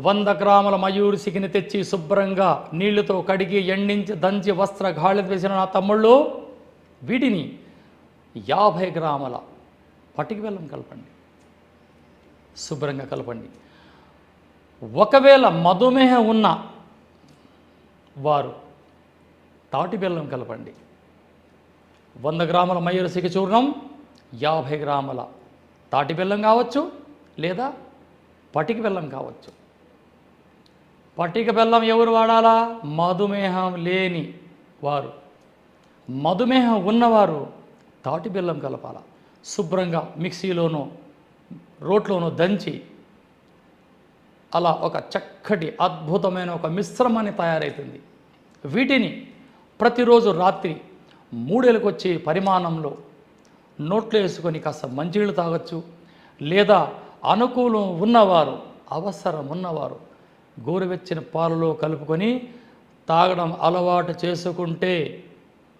వంద గ్రాముల మయూరి సిగిని తెచ్చి శుభ్రంగా నీళ్ళతో కడిగి ఎండించి దంచి వస్త్ర గాళి వేసిన నా తమ్ముళ్ళు వీటిని యాభై గ్రాముల పటికి బెల్లం కలపండి. శుభ్రంగా కలపండి. ఒకవేళ మధుమేహం ఉన్న వారు తాటి బెల్లం కలపండి. వంద గ్రాముల మయూరసిక చూర్ణం యాభై గ్రాముల తాటి బెల్లం కావచ్చు లేదా పటికి బెల్లం కావచ్చు. పట్టిక బెల్లం ఎవరు వాడాలా? మధుమేహం లేని వారు. మధుమేహం ఉన్నవారు తాటి బెల్లం కలపాల. శుభ్రంగా మిక్సీలోనో రోట్లోనో దంచి అలా ఒక చక్కటి అద్భుతమైన ఒక మిశ్రమాన్ని తయారవుతుంది వీటిని ప్రతిరోజు రాత్రి మూడేళ్ళకొచ్చే వచ్చే పరిమాణంలో నోట్లో వేసుకొని కాస్త మంచినీళ్ళు తాగొచ్చు. లేదా అనుకూలం ఉన్నవారు అవసరం ఉన్నవారు గోరువెచ్చని పాలలో కలుపుకొని తాగడం అలవాటు చేసుకుంటే